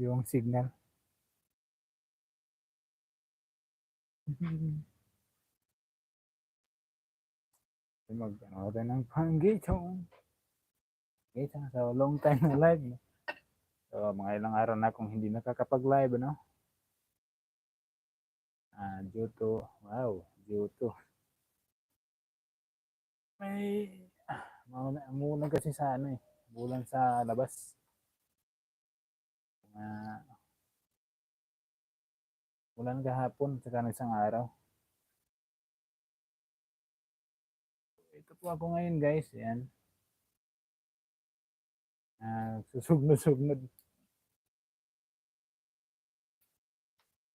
yung signal. mag ano rin ng panggitong. Kita so long time na live. no? So mga ilang araw na akong hindi nakakapag-live ano. Ah, due to wow, due to may ah, mauna, muna kasi sa ano eh, bulan sa labas. Ulan kahapon ng isang araw. Ito po ako ngayon guys, yan. Ah, susugnod-sugnod.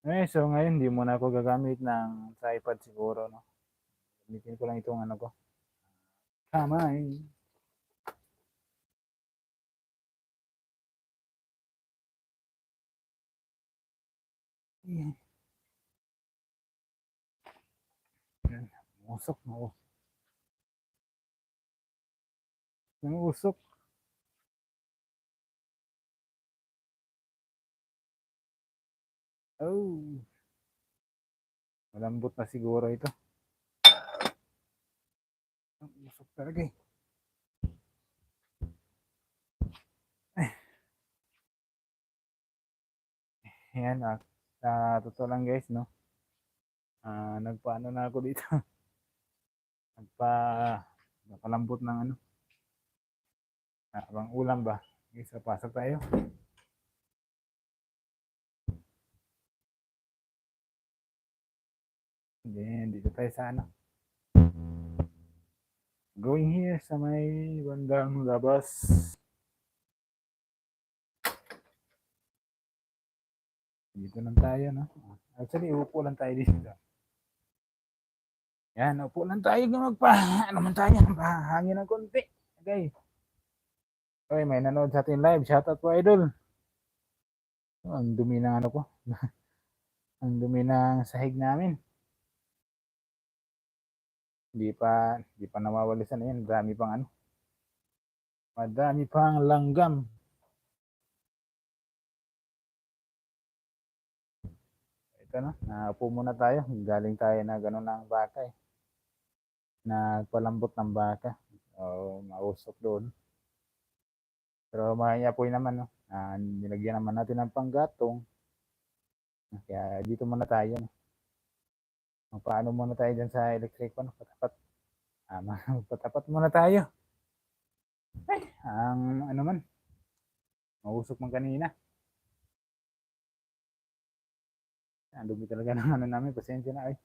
Eh, so ngayon hindi muna ako gagamit ng tripod siguro, no. Gamitin ko lang itong ano ko. Kamay. Yan. Yan. Usok, no. Yung usok. Oh. Malambot na siguro ito. Ang usok talaga eh. Ay. Yan ah. Sa totoo lang guys, no? Ah, nagpaano na ako dito. Nagpa napalambot ng ano. Ah, abang ulam ba? Isa pasok tayo. Then, dito tayo sa ano. Going here sa may bandang labas. Dito lang tayo, no? Actually, upo lang tayo dito. Yan, upo lang tayo. Magpa, ano man tayo, hangin ng konti. Okay. Okay, may nanood sa atin live. Shoutout po, idol. Ang dumi ng ano ko. ang dumi ng sahig namin. Hindi pa, hindi pa nawawalisan na yan. Dami pang ano. Madami pang langgam. Na, naupo muna tayo. Galing tayo na gano'n ng baka eh. Nagpalambot ng baka. O, mausok doon. Pero mahiyapoy naman, no? Ah, nilagyan naman natin ng panggatong. Kaya dito muna tayo. No? Paano muna tayo dyan sa electric ano, patapat. Ah, patapat muna tayo. Ay, ang ano man. Mausok man kanina. Ang dumi talaga ng ano namin. Pasensya na ay.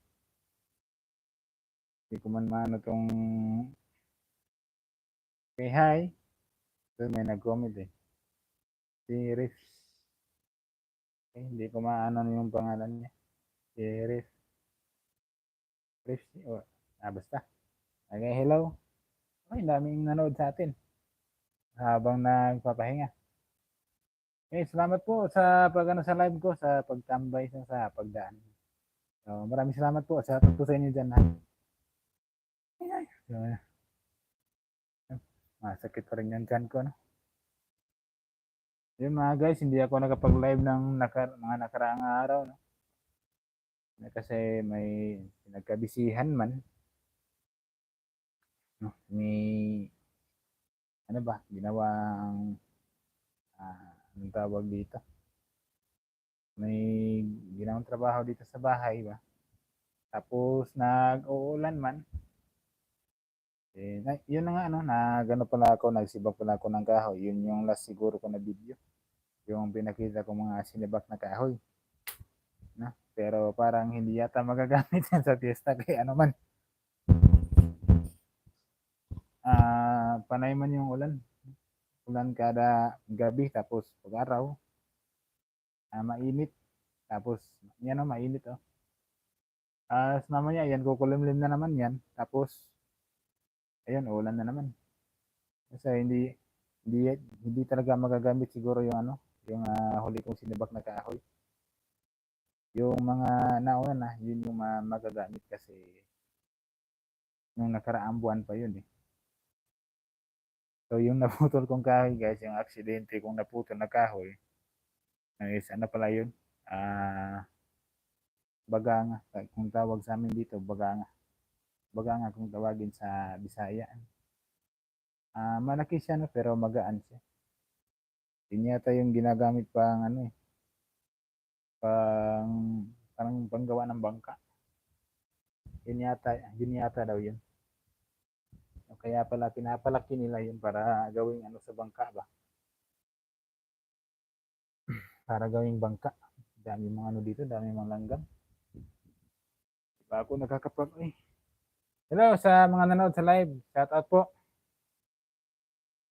Hindi ko man maano tong say hi. So, may nag-comment eh. Si Riff. Eh, hindi ko maano yung pangalan niya. Si Riff. Riff. Oh, ah, basta. Okay, hello. Ay, daming nanood sa atin. Habang nagpapahinga. Okay, salamat po sa pag ano, sa live ko, sa pagtambay sa, sa pagdaan. So, maraming salamat po sa po sa inyo dyan. Ha? So, masakit pa rin yung chan ko, no? Yung mga guys, hindi ako nakapag-live ng nakar mga nakaraang araw, no? Kasi may pinagkabisihan man. No, may ano ba, ginawang ah, anong tawag dito? May ginawang trabaho dito sa bahay ba? Tapos nag-uulan man. Eh, yun na nga ano, na gano pala ako, nagsibak pala ako ng kahoy. Yun yung last siguro ko na video. Yung pinakita ko mga sinibak na kahoy. Na, pero parang hindi yata magagamit yan sa fiesta kaya ano man. Ah, panay man yung ulan. Ulan kada gabi tapos pag araw. Ah, mainit. Tapos yan oh, mainit oh. Ah, mamaya yan kukulimlim na naman yan. Tapos ayun, ulan na naman. Kasi hindi hindi hindi talaga magagamit siguro yung ano, yung ah, huli kong sinibak na kahoy. Yung mga nauna na, yun yung ma- magagamit kasi nung nakaraang buwan pa yun eh. So yung naputol kong kahoy guys, yung aksidente kong naputol na kahoy, is ano pala yun? Ah, baganga. Kung tawag sa amin dito, baganga. Baganga kung tawagin sa Bisaya. Ah, malaki siya no, pero magaan siya. Yun yata yung ginagamit pang ano eh. Pang parang panggawa ng bangka. Yun yata, yun yata daw yun. Kaya pala pinapalaki nila yun para gawing ano sa bangka ba? Para gawing bangka. Dami mga ano dito, dami mga langgam. Di pa ako nakakapag eh. Hello sa mga nanood sa live. Shout out po.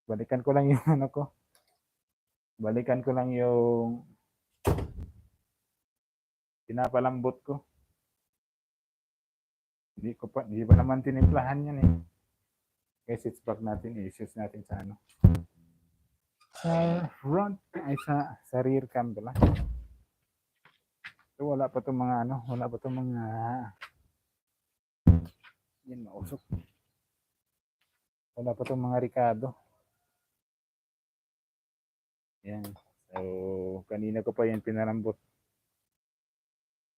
Balikan ko lang yung ano ko. Balikan ko lang yung pinapalambot ko. Hindi ko pa, hindi pa naman tinimplahan yan eh. It's back natin, issues natin sa ano. Sa front, ay sa, sa rear cam pala. So, wala pa itong mga ano, wala pa itong mga yan, mausok. Wala pa itong mga Ricardo. Yan. So, kanina ko pa yan pinarambot.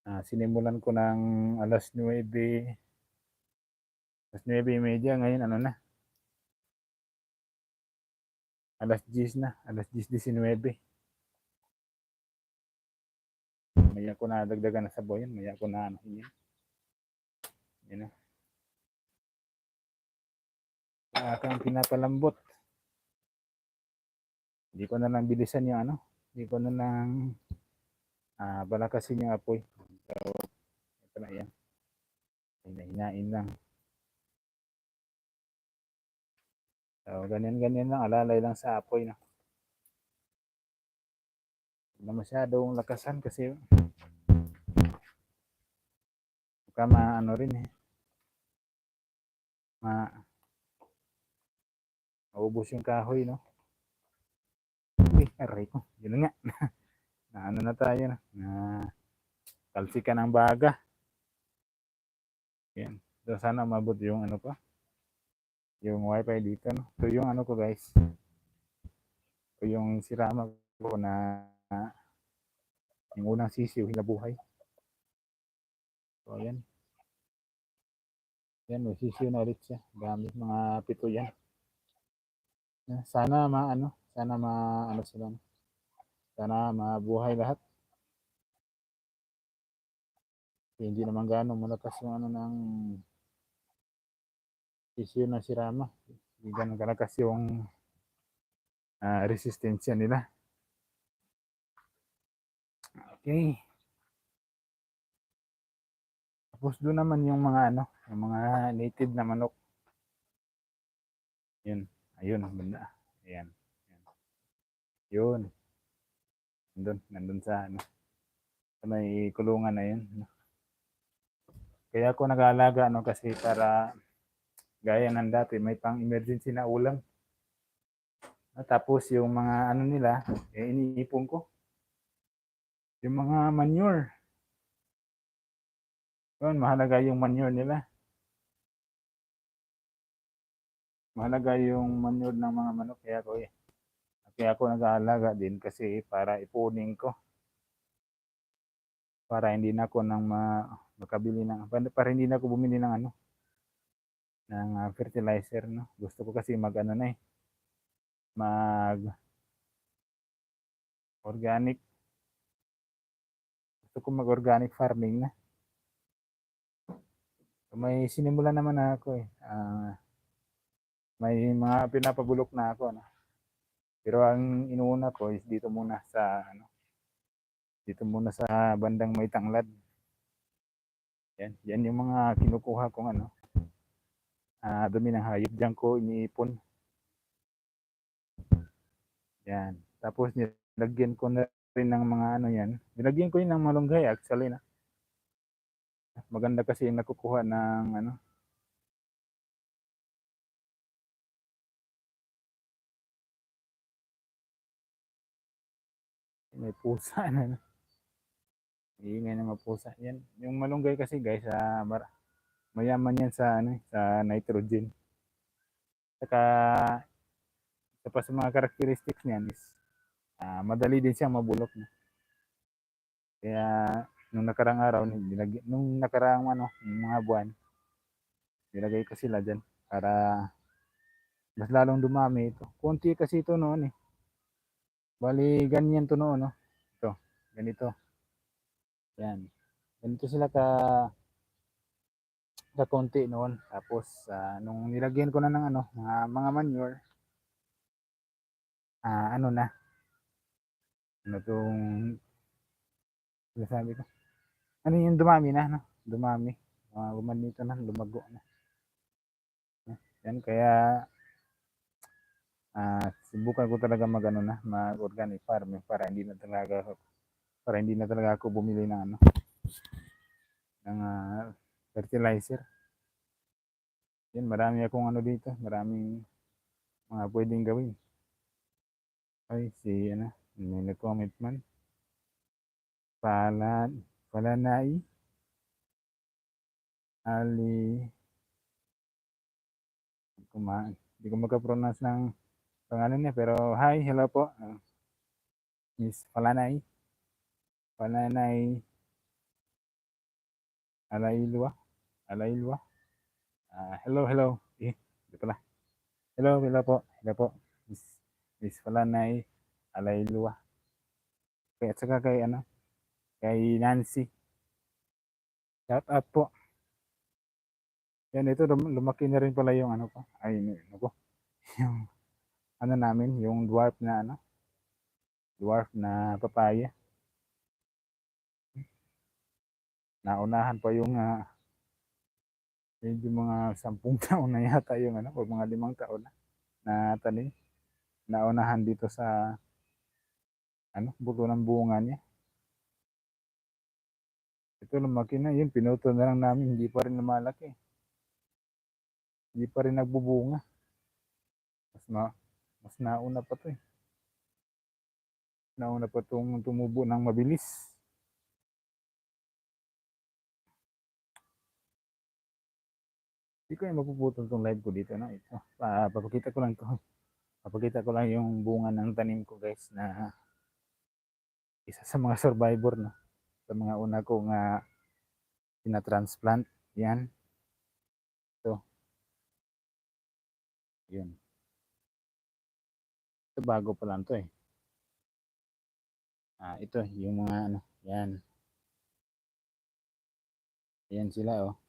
Ah, sinimulan ko ng alas 9 alas 9.30 ngayon ano na alas 10 na alas 10.19 maya ko na dagdagan na sa boyan maya ko na ano yun. Yun na. Akang pinapalambot. Hindi ko na lang bilisan yung ano hindi ko na lang ah, balakasin yung apoy. So ito na yan. Hinahin lang So, ganyan-ganyan lang, alalay lang sa apoy na. Hindi na masyadong lakasan kasi baka maano rin eh. Ma maubos yung kahoy, no? Uy, aray ko. Yun nga. na ano na tayo na. Na talsika ng baga. Yan. So, sana mabot yung ano pa yung wifi dito no? Ito yung ano ko guys yung sirama ko na yung unang sisiw hinabuhay. So ayan. Yan may sisiw na ulit siya. Dami mga pito yan. Sana maano sana ma ano sila sana mabuhay lahat. Hindi naman gaano malakas yung ano ng issue na si Rama. Hindi ganun kalakas yung ah, resistensya nila. Okay. Tapos doon naman yung mga ano, yung mga native na manok. Yun. Ayun, banda. Ayan. Ayan. Yun. Nandun, nandun sa ano. Sa may kulungan na yun. Kaya ako nag-aalaga no kasi para gaya ng dati, may pang emergency na ulam. At tapos yung mga ano nila, eh, iniipon ko. Yung mga manure. Yun, mahalaga yung manure nila. Mahalaga yung manure ng mga manok. Kaya ako eh. Kaya ako nag-aalaga din kasi para ipunin ko. Para hindi na ako nang ma makabili ng para hindi na ako bumili ng ano ng uh, fertilizer no? Gusto ko kasi mag ano na eh mag organic. Gusto ko mag organic farming na. So, may sinimula naman na ako eh. Uh, may mga pinapabulok na ako no? pero ang inuuna ko is dito muna sa ano dito muna sa bandang may tanglad. Yan yan yung mga kinukuha kong ano uh, dumi ng hayop diyan ko iniipon. Yan. Tapos nilagyan ko na rin ng mga ano yan. Nilagyan ko yun ng malunggay actually na. Maganda kasi yung nakukuha ng ano. May pusa na iingay ng mga pusa. Yan. Yung malunggay kasi guys mar mayaman yan sa ano sa nitrogen saka isa pa sa mga characteristics niyan is uh, madali din siyang mabulok no? Kaya nung nakarang araw, nilag- nung nakarang ano, mga buwan, nilagay ko sila dyan para mas lalong dumami ito. Kunti kasi ito noon eh. Bali, ganyan to noon, no? Ito, ganito. Yan. Ganito sila ka ka konti noon. Tapos, ah, nung nilagyan ko na ng ano, mga, mga manure, ah, ano na, ano tong, sabi ko, ano yung dumami na, no? Dumami. Uh, gumanito na, lumago na. Yan, kaya, ah, subukan ko talaga mag ano na, mag organic farming para hindi na talaga para hindi na talaga ako bumili ng ano ng ah, fertilizer. Yan, marami akong ano dito, maraming mga pwedeng gawin. Ay, si ano, may nag-comment man. Pala, palanay, ali, kumaan. Hindi ko magka-pronounce ng pangalan niya, pero hi, hello po. Uh, Miss Palanay. Palanay Alailwa. Uh, hello, hello. Eh, hindi pala. Hello, hello po. Hello po. Miss, Miss Palanay Alailwa. Kaya at saka kay ano, kay Nancy. Shout out po. Yan, ito lumaki na rin pala yung ano pa. Ay, ano ko. Yung ano namin, yung dwarf na ano. Dwarf na papaya. naunahan pa yung uh, medyo mga sampung taon na yata yung ano, o mga limang taon na na tanim. Naunahan dito sa ano, buto ng bunga niya. Ito lumaki na yun, pinuto na lang namin, hindi pa rin lumalaki. Hindi pa rin nagbubunga. Mas na, mas nauna pa to eh. Nauna pa itong tumubo ng mabilis. Hindi ko yung mapuputol tong live ko dito. No? Ito, uh, papakita ko lang to. Papakita ko lang yung bunga ng tanim ko guys na isa sa mga survivor no? sa mga una kong uh, pinatransplant. Yan. Ito. Yun. Ito bago pa lang to eh. Ah, ito yung mga ano, yan. Yan sila oh.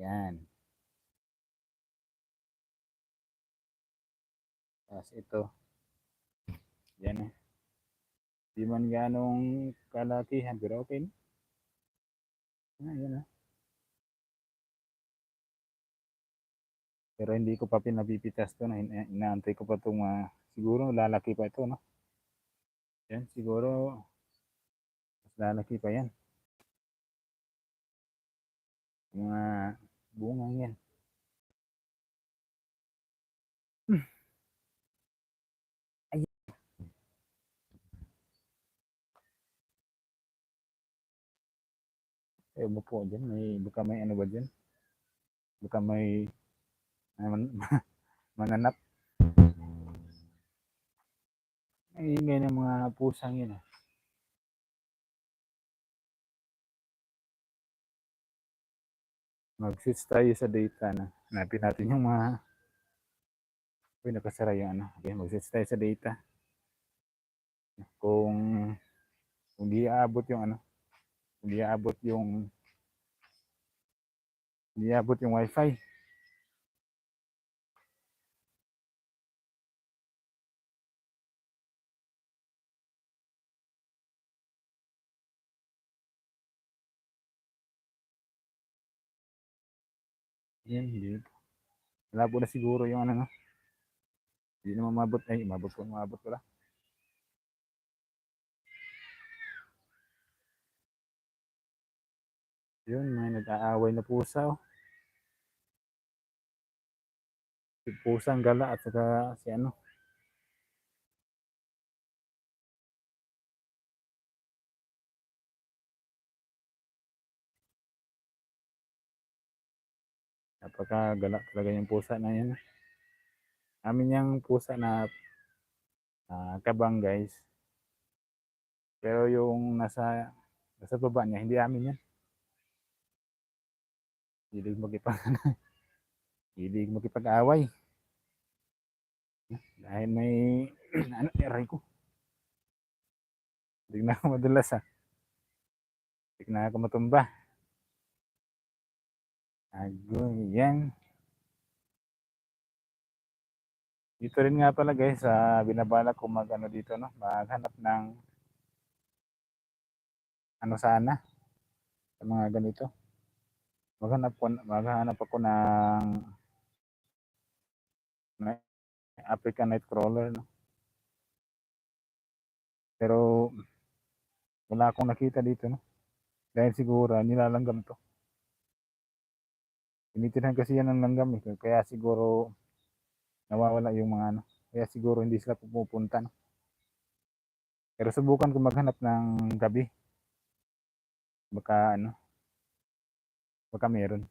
Yan. Tapos ito. Yan eh. Di man ganong kalakihan pero okay na. Ah, yan ah. Pero hindi ko pa pinapipitas to na ina inaantay ko pa itong uh, siguro lalaki pa ito no. Yan siguro mas lalaki pa yan. Mga bunga yan. Hmm. Ayan. Eh, po dyan. May, baka may ano ba dyan? Baka may man, mananap. Ay, ng mga pusang yun ah. Mag-switch tayo sa data na hanapin natin yung mga Uy, nakasara yung ano. Okay, mag-switch tayo sa data. Kung kung di aabot yung ano, kung di aabot yung di aabot yung wifi. Yan, hindi. Malabo na siguro yung ano, no? Hindi naman mabot. Ay, mabot ko, mabot pala. Yun, may nag-aaway na pusa, oh. Si pusang gala at saka si ano. Napakagala talaga yung pusa na yan. Amin yung pusa na uh, kabang guys. Pero yung nasa nasa baba niya, hindi amin yan. Hilig magkipag hilig makipag-away. Dahil may ano, aray ko. Hindi na ako madulas ha. Hindi na ako matumba. Agoy, yan. Dito rin nga pala guys, sa binabala ko mag ano dito no, maghanap ng ano sana sa mga ganito. Maghanap ko maghanap ako ng African Nightcrawler no. Pero wala akong nakita dito no. Dahil siguro nilalanggam to. Tinitirhan kasi yan ng langgam eh. Kaya siguro nawawala yung mga ano. Kaya siguro hindi sila pumupunta. No? Pero subukan ko maghanap ng gabi. Baka ano. Baka meron.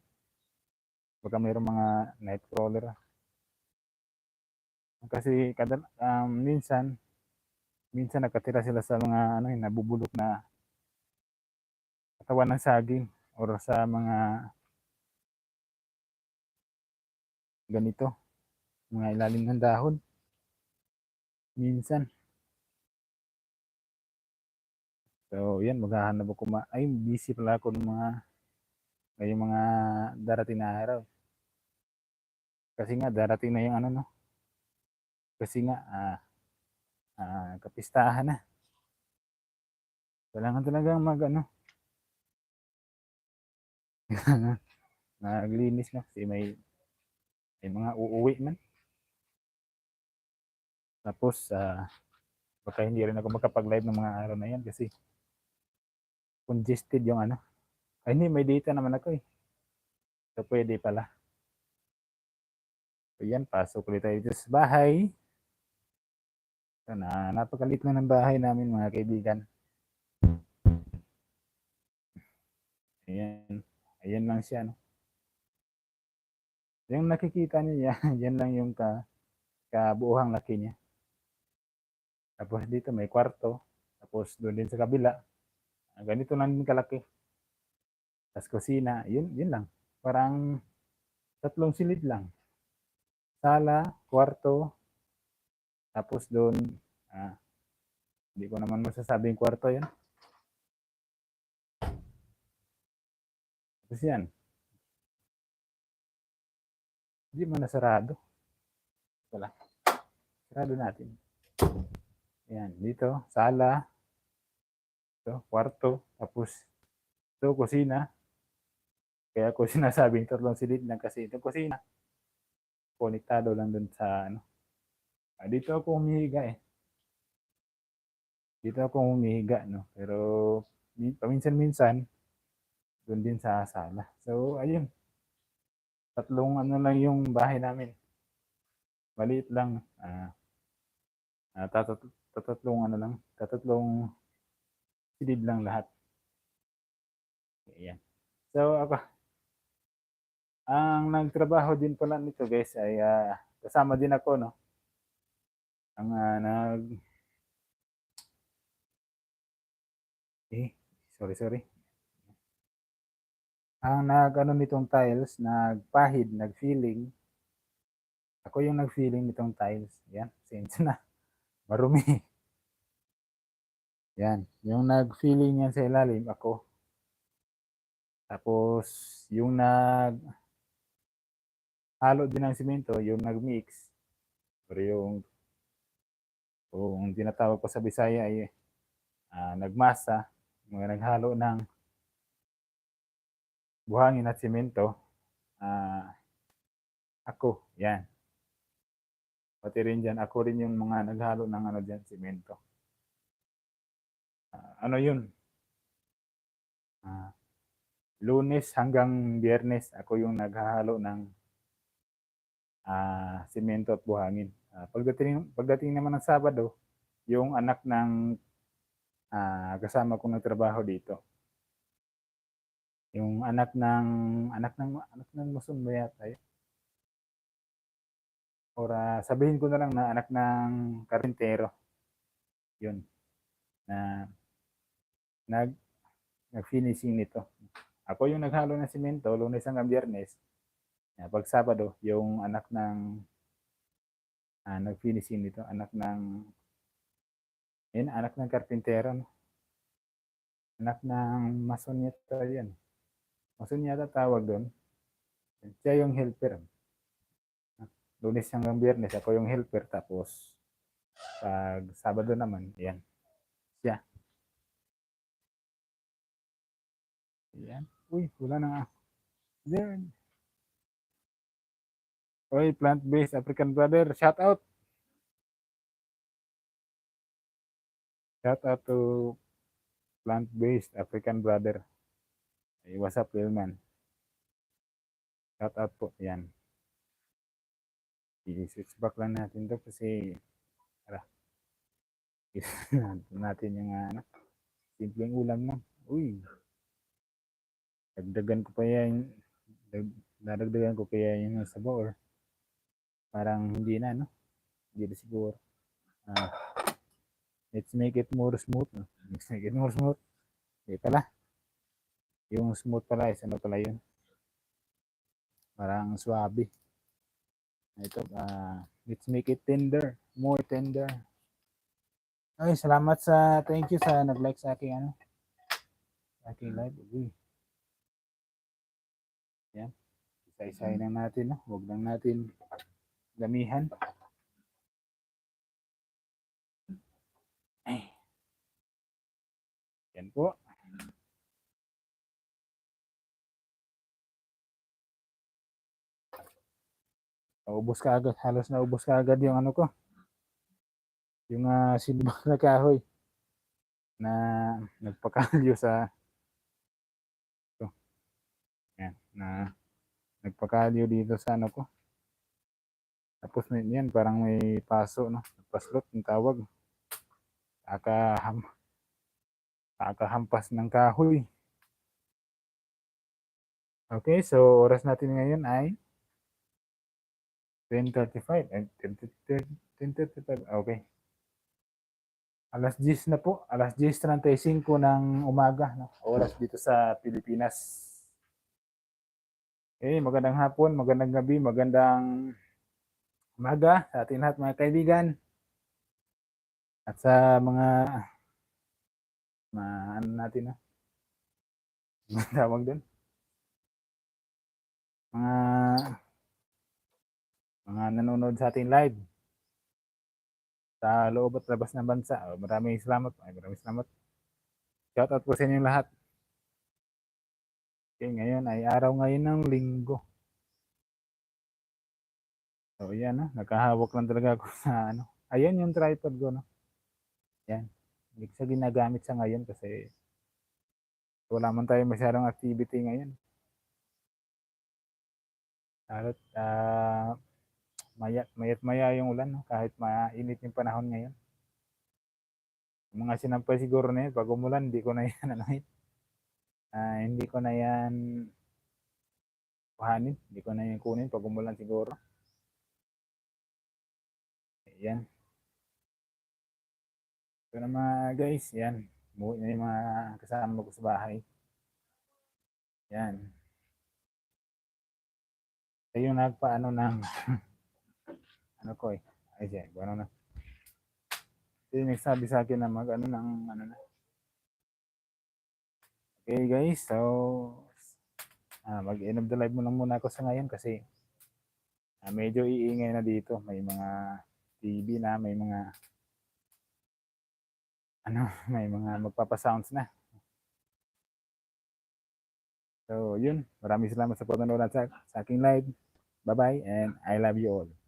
Baka meron mga nightcrawler. ah. Kasi kadal um, minsan minsan nakatira sila sa mga ano eh, nabubulok na katawan ng saging or sa mga ganito. Mga ilalim ng dahon. Minsan. So yan maghahanap ako ma ay busy pala ako ng mga ngayong mga darating na araw. Kasi nga darating na yung ano no? Kasi nga ah, ah, kapistahan na. Kailangan talagang mag ano? Naglinis na kasi may may mga uuwi man. Tapos ah baka hindi rin ako makapag-live ng mga araw na yan kasi congested yung ano. Ay hindi may data naman ako eh. So pwede pala. So yan pasok ulit tayo dito sa bahay. So, na, napakalit lang ng bahay namin mga kaibigan. Ayan. Ayan lang siya no yung nakikita niyo yan, yan lang yung ka, kabuuhang laki niya. Tapos dito may kwarto. Tapos doon din sa kabila. ah, Ganito lang din kalaki. Tapos kusina. Yun, yun lang. Parang tatlong silid lang. Sala, kwarto. Tapos doon, ah, hindi ko naman masasabing kwarto yan. Tapos yan. Hindi mo nasarado. Wala. Sarado natin. Ayan, dito, sala. Ito, kwarto. Tapos, ito, kusina. Kaya ko sinasabing tatlong silid lang kasi ito kusina. Konektado lang dun sa ano. Ah, dito ako humihiga eh. Dito ako humihiga, no? Pero, min- paminsan-minsan, dun din sa sala. So, ayun tatlong ano lang yung bahay namin. Maliit lang. Ah, ah, tatat tatatlong ano lang, tatatlong silid lang lahat. Ayan. So ako ang nagtrabaho din pala nito guys ay ah, kasama din ako no. Ang ah, nag eh sorry sorry ang nag ano nitong tiles, nagpahid, nag-filling. Ako yung nag-filling nitong tiles. Yan, sense na. Marumi. Yan, yung nag-filling yan sa ilalim, ako. Tapos, yung nag halo din ng simento, yung nag-mix, or yung kung tinatawag ko sa Bisaya ay ah, nagmasa, mga naghalo ng buhangin at simento, ah, ako, yan. Pati rin dyan, ako rin yung mga naghalo ng ano dyan, simento. Ah, ano yun? Ah, lunes hanggang biyernes, ako yung naghahalo ng ah, simento at buhangin. Ah, pagdating, pagdating naman ng Sabado, yung anak ng ah, kasama kong nagtrabaho dito, yung anak ng anak ng anak ng Muson ba yata yun? Or ah, sabihin ko na lang na anak ng karpintero. Yun. Na nag nag-finishing nito. Ako yung naghalo ng simento, lunes hanggang biyernes. Pag Sabado, yung anak ng ah, nag-finishing nito, anak ng yun, anak ng karpintero. No? Anak ng mason yata yan. Mason yata tawag doon. Siya yung helper. Lunes hanggang biyernes, ako yung helper. Tapos, pag Sabado naman, yan. Siya. Yan. Uy, wala na nga. Yan. Uy, plant-based African brother, shout out. Shout out to plant-based African brother. Hey, what's up, little man? Shout out po. Yan. I-switch back lang natin to kasi ara. natin yung ano, simpleng ulam lang. Uy. Dagdagan ko pa yan. Dag, dadagdagan ko kaya yung sabaw or parang hindi na, no? Hindi na siguro. Ah, let's make it more smooth. No? Let's make it more smooth. Hindi pala. Yung smooth pala is ano pala yun. Parang swabe. Ito, ah, let's make it tender. More tender. Ay, salamat sa, thank you sa nag-like sa aking ano. Sa aking live. Uy. Yan. Isa-isahin lang natin, no? Huwag lang natin damihan. Ay. Yan po. Naubos ka agad. Halos naubos ka agad yung ano ko. Yung uh, sinibak na kahoy na nagpakalyo sa ito. Yan, na nagpakalyo dito sa ano ko. Tapos may, yan, parang may paso, no? Paslot, yung tawag. Kakaham, kakahampas ng kahoy. Okay, so oras natin ngayon ay 10.35. Eh, 10.35. Okay. Alas 10 na po. Alas 10.35 ng umaga. No? Oras dito sa Pilipinas. Okay, magandang hapon, magandang gabi, magandang umaga sa ating lahat mga kaibigan. At sa mga mga ano natin? Ano tawag doon? Mga mga nanonood sa ating live sa loob at labas ng bansa. Oh, maraming salamat. Ay, maraming salamat. Shout out po sa inyo lahat. Okay, ngayon ay araw ngayon ng linggo. So, yan, no? nakahawak lang talaga ako sa ano. Ayan yung tripod ko, no? Yan. Hindi ko siya ginagamit sa ngayon kasi wala man tayo masyadong activity ngayon. At uh, mayat, mayat maya yung ulan, no? kahit mainit yung panahon ngayon. Mga sinampay siguro na yun, pag umulan, hindi ko na yan, ano yun. Uh, hindi ko na yan kuhanin, hindi ko na yan kunin pag umulan siguro. Yan. Ito na mga guys, yan. Buhay na yung mga kasama ko sa bahay. Yan. Yung nagpaano ng ano ko eh. Ay, siya, ano na. Yung nagsabi sa akin na mag ano ng ano na. Okay guys, so ah, mag-end of the live mo muna ako sa ngayon kasi ah, medyo iingay na dito. May mga TV na, may mga ano, may mga magpapasounds na. So, yun. Maraming salamat sa panonood sa, sa aking live. Bye-bye and I love you all.